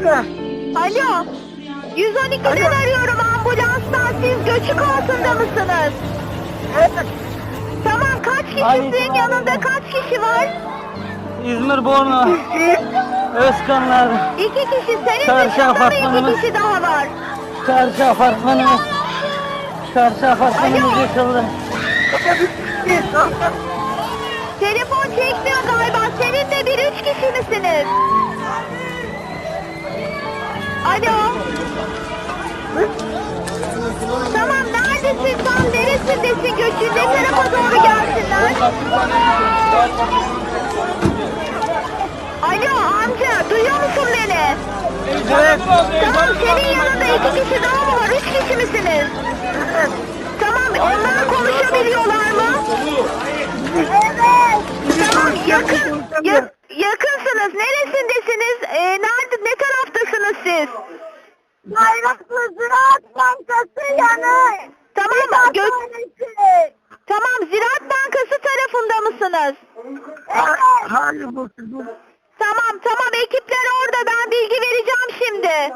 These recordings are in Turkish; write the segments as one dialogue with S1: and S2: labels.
S1: Alo.
S2: Alo. 112'den arıyorum ambulanstan. Siz göçük altında mısınız?
S1: Evet.
S2: Tamam kaç
S3: Ay,
S2: kişisin? Yanında kaç kişi var?
S3: İzmir Bornu. Özkanlar.
S2: İki kişi. Senin
S3: Çarşı
S2: dışında mı
S3: apartmanımız.
S2: iki kişi daha var?
S3: Çarşı apartmanımız. Çarşı apartmanımız
S2: Alo.
S3: yıkıldı.
S2: Telefon çekmiyor galiba. Seninle bir üç kişi misiniz? Tamam neredesin? Tam neresindesin göçün? Ne tarafa doğru gelsinler? Alo amca duyuyor musun beni?
S3: Evet.
S2: Tamam senin yanında iki kişi daha mı var? Üç kişi misiniz? Tamam onlar konuşabiliyorlar mı? Evet. Tamam yakın. ya- yakınsınız. Neresindesiniz? Ee, nerede? Ne taraftasınız siz? Bayraklı Ziraat Bankası yanı. Tamam. Gö- tamam Ziraat Bankası tarafında mısınız?
S1: Hayır bu bu.
S2: Tamam tamam ekipler orada ben bilgi vereceğim şimdi.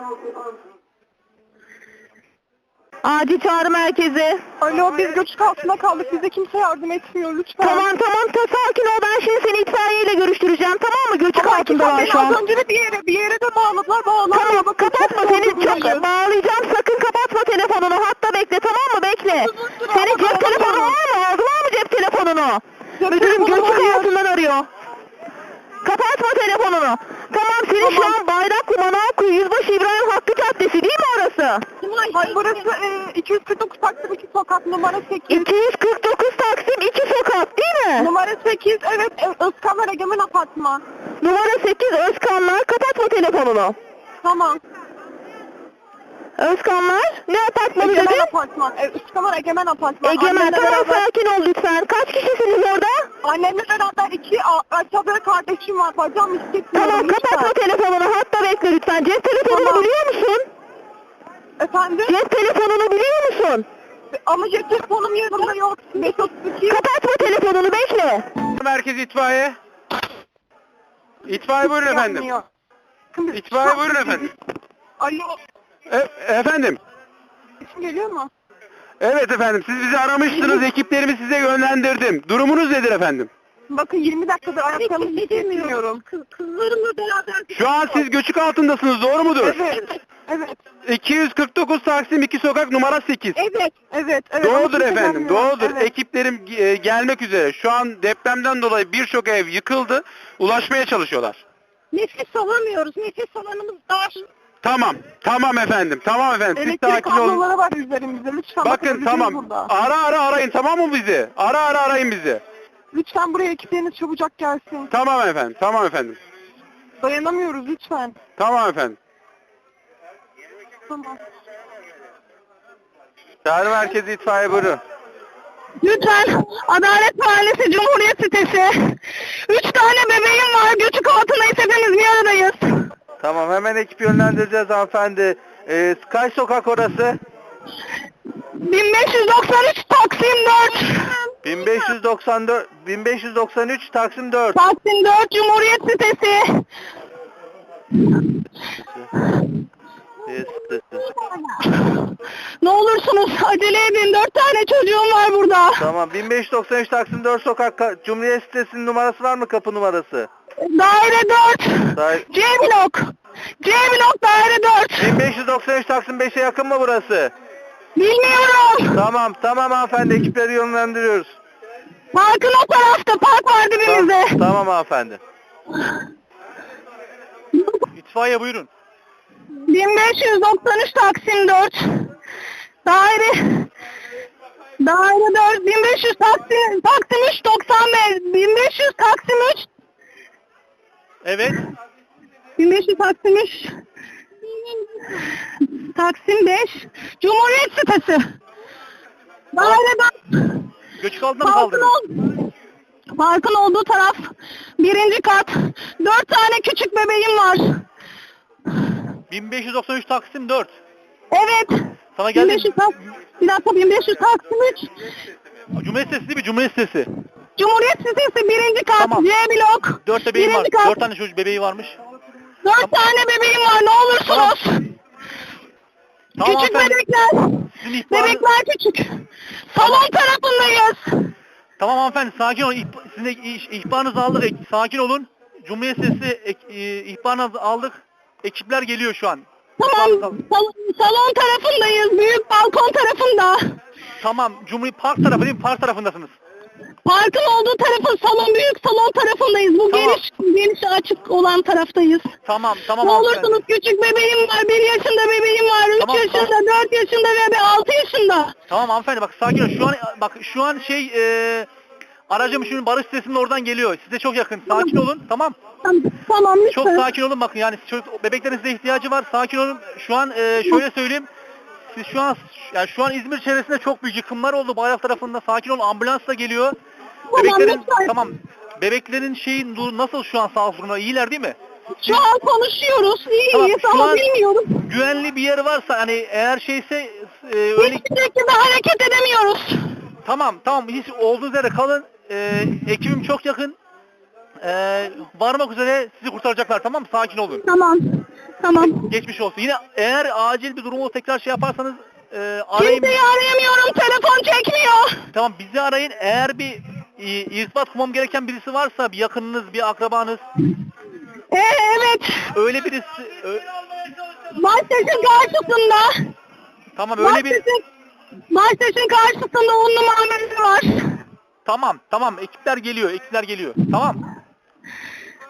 S2: Acil çağrı merkezi.
S4: Alo biz göçük altında kaldık. Bize kimse yardım etmiyor lütfen.
S2: Tamam tamam ta sakin ol ben şimdi seni itfaiyeyle görüştüreceğim tamam mı? Göçük
S4: Ama
S2: altındalar
S4: beni
S2: şu an.
S4: Az önce de bir yere bir yere de bağladılar. Bağladılar.
S2: Tamam
S4: Bakın,
S2: kapatma seni çok bağlayacağım sakın kapatma telefonunu hatta bekle tamam mı bekle. Senin cep telefonun var mı? Aldılar mı cep telefonunu?
S4: Cep
S2: Müdürüm göçük altından arıyor. Kapatma telefonunu. Tamam senin şu
S4: Tamam.
S2: an orası?
S4: Hayır burası e, 249 Taksim 2 sokak numara 8.
S2: 249 Taksim 2 sokak değil mi?
S4: Numara 8 evet e, Özkanlar Egemen Apartman.
S2: Numara 8 Özkanlar kapatma telefonunu.
S4: Tamam.
S2: Özkanlar ne apartmanı
S4: Egemen
S2: dedi?
S4: Apartman. E, Özkanlar Egemen Apartman.
S2: Egemen
S4: Annemle
S2: tamam
S4: beraber,
S2: sakin ol lütfen. Kaç kişisiniz orada?
S4: annemle beraber iki a- aşağıda kardeşim var. Bacağım hissetmiyorum.
S2: Tamam
S4: lütfen.
S2: kapatma telefonunu hatta bekle lütfen. Cep telefonunu
S4: Tamam.
S2: biliyor musun?
S4: Efendim?
S2: Cep telefonunu biliyor musun?
S4: Ama cep telefonum yanımda yok. 532.
S2: Kapatma telefonunu bekle.
S5: Merkez itfaiye. İtfaiye buyurun efendim.
S4: Yapmıyor.
S5: İtfaiye buyurun efendim.
S4: Alo.
S5: E- efendim.
S4: Sesim geliyor mu?
S5: Evet efendim siz bizi aramıştınız ekiplerimi size yönlendirdim. Durumunuz nedir efendim?
S4: Bakın 20 dakikadır ayaklarımı hissetmiyorum. Kızlarımla beraber.
S5: Şu an siz göçük altındasınız doğru mudur?
S4: Evet. Evet.
S5: 249 Taksim 2 sokak numara 8.
S4: Evet. Evet. evet.
S5: Doğrudur
S4: Ama
S5: efendim, doğrudur.
S4: Evet.
S5: Ekiplerim e, gelmek üzere. Şu an depremden dolayı birçok ev yıkıldı. Ulaşmaya çalışıyorlar.
S4: Nefes alamıyoruz. Nefes alanımız dar.
S5: Tamam, tamam efendim, tamam efendim. Siz
S4: Elektrik
S5: sakin olun.
S4: kabloları var üzerimizde. Lütfen
S5: Bakın
S4: öleceğiz
S5: tamam.
S4: Burada.
S5: Ara ara arayın tamam mı bizi? Ara ara arayın bizi.
S4: Lütfen buraya ekipleriniz çabucak gelsin.
S5: Tamam efendim. Tamam efendim.
S4: Dayanamıyoruz lütfen.
S5: Tamam efendim.
S4: Tamam.
S5: Çağrı merkezi itfaiye buyurun.
S4: Lütfen Adalet Mahallesi Cumhuriyet sitesi. Üç tane bebeğim var. Göçük altındayız. Hepimiz bir aradayız.
S5: Tamam hemen ekip yönlendireceğiz hanımefendi. Ee, kaç sokak orası?
S4: 1593 Taksim 4.
S5: 1594 1593 Taksim 4.
S4: Taksim 4 Cumhuriyet sitesi. Ne olursunuz acele edin. 4 tane çocuğum var burada.
S5: Tamam 1593 Taksim 4 sokak Ka- Cumhuriyet sitesinin numarası var mı kapı numarası?
S4: Daire 4.
S5: Daire-
S4: C blok. C blok daire 4.
S5: 1593 Taksim 5'e yakın mı burası?
S4: Bilmiyorum.
S5: Tamam tamam hanımefendi ekipleri yönlendiriyoruz.
S4: Parkın o tarafta. Park var dibimizde.
S5: Tamam, tamam hanımefendi. İtfaiye buyurun.
S4: 1593 Taksim 4. Daire Daire 4 1500 Taksim Taksim 3 95 1500 Taksim 3
S5: Evet.
S4: 1500 Taksim 3 Taksim 5 Cumhuriyet sitesi. Daire 4
S5: Göçük altında
S4: Parkın, ol- Parkın olduğu taraf birinci kat. Dört tane küçük bebeğim var
S5: 1593 Taksim 4.
S4: Evet
S5: Sana
S4: 1500 tak bir dakika 1500 Taksim 3
S5: Cumhuriyet sitesi değil mi? Cumhuriyet sitesi.
S4: Cumhuriyet sitesi birinci kat
S5: Tamam.
S4: C blok
S5: Dört bebeğim var.
S4: birinci kat
S5: Dört tane çocuk bebeği varmış.
S4: Dört tane bebeğim var ne olursunuz.
S5: Tamam
S4: küçük
S5: hanımefendi.
S4: bebekler.
S5: Sizin ihbarınız...
S4: Bebekler küçük. Salon tarafındayız.
S5: Tamam hanımefendi sakin olun. Sizin ihbarınızı aldık. Sakin olun. Cumhuriyet Sesi e, ihbarınızı aldık. Ekipler geliyor şu an.
S4: Tamam. Salon, salon tarafındayız. Büyük balkon tarafında.
S5: Tamam. Cumhuriyet Park tarafı değil mi? Park tarafındasınız.
S4: Parkın olduğu tarafın salon büyük salon tarafındayız. Bu
S5: Tamam.
S4: geniş geniş açık olan taraftayız.
S5: Tamam. Tamam
S4: ne
S5: hanımefendi.
S4: olursunuz küçük bebeğim var. Bir yaşında bebeğim var. Üç
S5: Tamam,
S4: yaşında,
S5: tamam.
S4: dört yaşında ve altı yaşında.
S5: Tamam hanımefendi bak sakin ol. Şu an bak şu an şey e, aracım şimdi Barış sitesinin oradan geliyor. Size çok yakın. Sakin olun. Tamam.
S4: Tamam, tamam
S5: Çok
S4: lütfen.
S5: sakin olun bakın yani çocuk, bebeklerin size ihtiyacı var. Sakin olun. Şu an e, şöyle söyleyeyim. Siz şu an yani şu an İzmir çevresinde çok büyük yıkımlar oldu bayrak tarafında. Sakin olun. Ambulans da geliyor.
S4: Tamam,
S5: Bebeklerin
S4: lütfen.
S5: tamam. Bebeklerin şeyin nasıl şu an sağlık durumları iyiler değil mi?
S4: Şu an konuşuyoruz. İyiyiz
S5: Tamam, şu
S4: ama
S5: an-
S4: bilmiyorum.
S5: Güvenli bir yer varsa hani eğer şeyse e, öyle
S4: Hiçbir şekilde hareket edemiyoruz.
S5: Tamam tamam hiç olduğunuz yerde kalın. Ee, ekibim çok yakın. Ee, varmak üzere sizi kurtaracaklar tamam mı? Sakin olun.
S4: Tamam. Tamam.
S5: Geçmiş olsun. Yine eğer acil bir durum olur tekrar şey yaparsanız e, arayın.
S4: Kimseyi arayamıyorum. Telefon çekmiyor.
S5: Tamam bizi arayın. Eğer bir e, irtibat kurmam gereken birisi varsa bir yakınınız, bir akrabanız
S4: Ee, evet.
S5: öyle birisi ö-
S4: Baştaşın karşısında.
S5: tamam öyle bir
S4: Baştaşın karşısında unlu mamulü var.
S5: tamam tamam ekipler geliyor ekipler geliyor tamam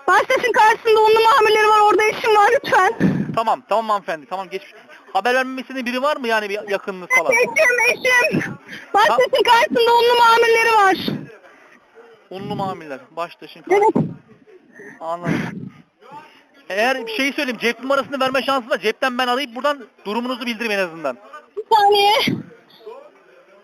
S4: Baştaşın karşısında unlu mamulleri var. Orada işim var lütfen.
S5: tamam tamam hanımefendi tamam geçmiş haber vermem istediğin biri var mı yani bir yakınınız falan
S4: Eşim eşim. Baştaşın karşısında unlu mamulleri var.
S5: unlu mamuller baştaşın
S4: Evet.
S5: Anladım. Eğer bir şey söyleyeyim cep numarasını verme şansı var. Cepten ben arayıp buradan durumunuzu bildireyim en azından.
S4: Bir saniye.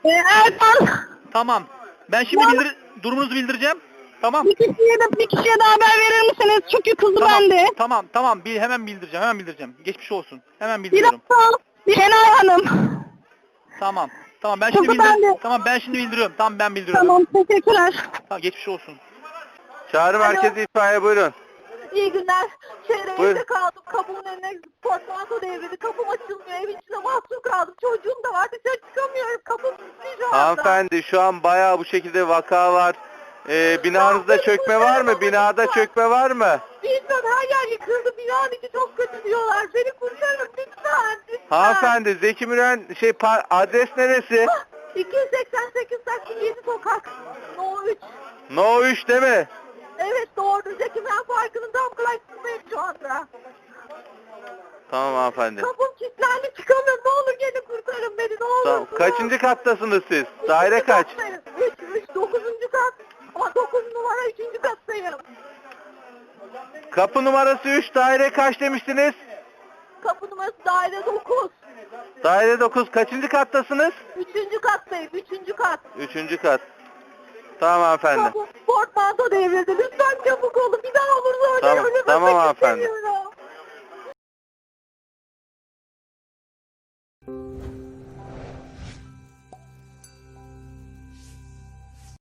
S4: Ee, Erkan.
S5: Tamam. Ben şimdi bildir durumunuzu bildireceğim. Tamam.
S4: Bir kişiye de bir kişiye de haber verir misiniz? Çünkü kızı
S5: Tamam.
S4: bende.
S5: Tamam. Tamam. Bir hemen bildireceğim. Hemen bildireceğim. Geçmiş olsun. Hemen
S4: Bir
S5: bildiriyorum.
S4: dakika. Bir Şenay Hanım.
S5: Tamam. Tamam ben şimdi
S4: Kızı
S5: bildir.
S4: bende.
S5: Tamam ben şimdi bildiriyorum. Tamam ben bildiriyorum.
S4: Tamam teşekkürler.
S5: Tamam geçmiş olsun.
S1: Çağrı merkezi itfaiye buyurun.
S2: İyi günler. Evde kaldım. Kapımın önüne portmanto devrildi. Kapım açılmıyor. Evin içinde mahsur kaldım. Çocuğum da var. Dışarı çıkamıyorum. Kapım kilitli şu anda.
S1: Hanımefendi şu an bayağı bu şekilde vaka var. Ee, binanızda çökme var mı? Binada çökme var mı?
S2: Bilmiyorum her yer yıkıldı. Binanın içi çok kötü diyorlar. Beni kurtarın lütfen. Lütfen.
S1: Hanımefendi Zeki Müren şey par- adres neresi?
S2: 288 Taksim 7 sokak. No 3.
S1: No 3 değil mi?
S2: Evet doğru. Zeki Müren Parkı'nın tam karşısındayım şu anda.
S1: Tamam hanımefendi.
S2: Kapım kilitlendi çıkamıyorum. Ne olur gelin kurtarın beni. Ne olur.
S1: Tamam. Kaçıncı kattasınız siz? Daire kaç?
S2: 3, 3, 9. kat. Ama 9 numara 3. kattayım.
S1: Kapı numarası 3 daire kaç demiştiniz?
S2: Kapı numarası daire 9.
S1: Daire 9 kaçıncı kattasınız?
S2: 3. kattayım. 3. kat.
S1: Üçüncü kat. Tamam hanımefendi.
S2: Portmanto devrildi. Lütfen çabuk olun. Bir daha olursa öyle
S1: Tamam,
S2: ölüm
S1: tamam hanımefendi.
S2: istemiyorum.